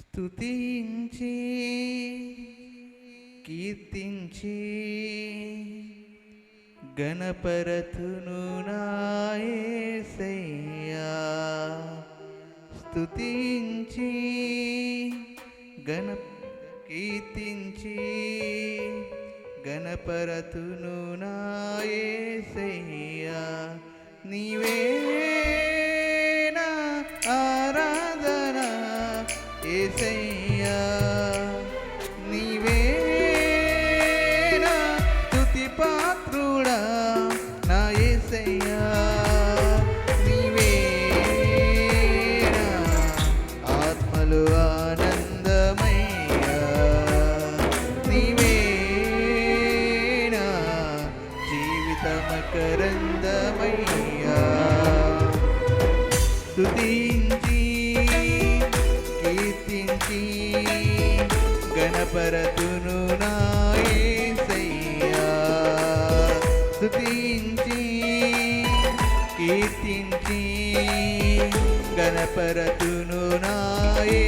స్తుతించి కీర్తించి గణపరతును నాయసయ్యా. స్తుతించి గణ కీర్తించి గణపరతును నాయసయ్యా. నీవే స్తుతించి కీర్తించి గణపరతును నాయసయ్యా. స్తుతించి కీర్తించి గణపరతును నాయే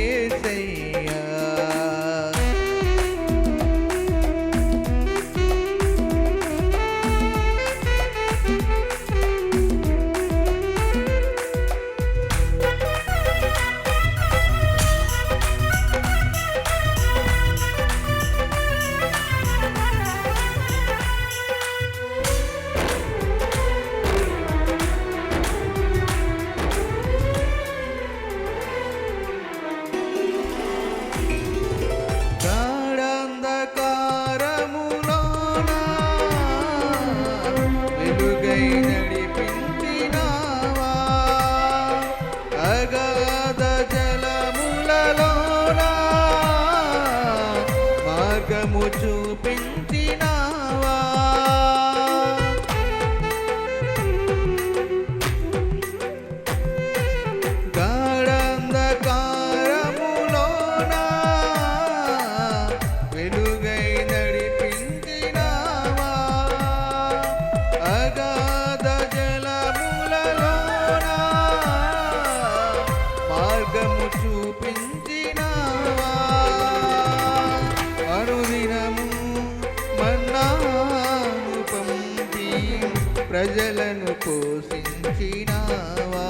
ప్రజలను పోషించినావా?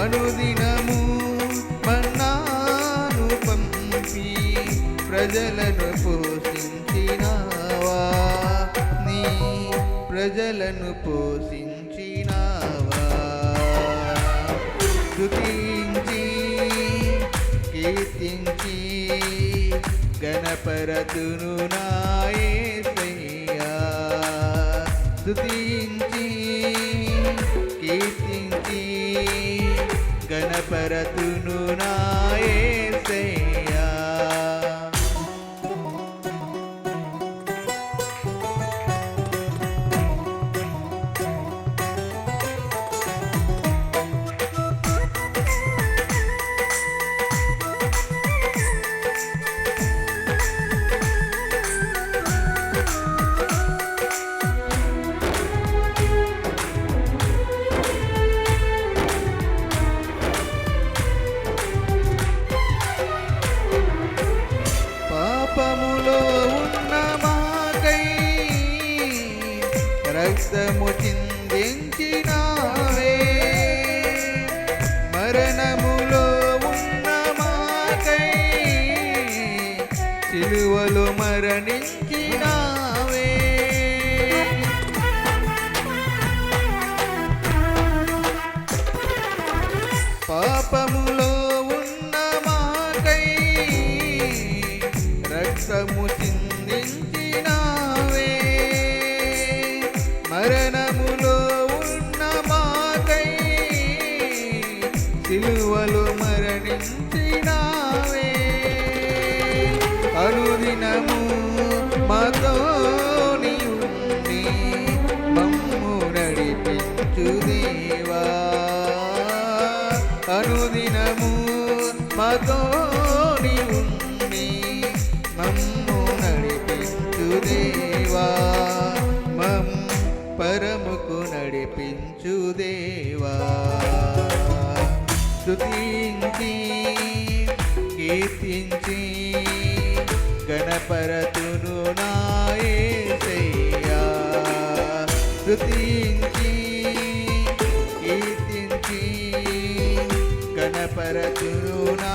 అనుదినము మన్నాను పంపి ప్రజలను పోషించినావా? నీ ప్రజలను పోషించినావా? స్తుతించి కీర్తించి గణపరతును నాయసయ్యా స్తుతించి కీర్తించి గణపరతును నాయే. సిలువలు మరణించినావే. పాపములో మమ్ము నడిపించు దేవా మమ్ పరముకు నడిపించు దేవా స్తుతించి కీర్తించి గణపరతును నాయసయ్యా స్తుతించి కీర్తించి గణపరతును నా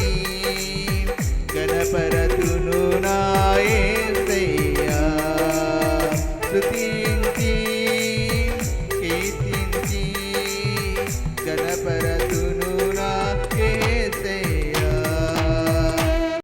నా యేసయ్యా నీవే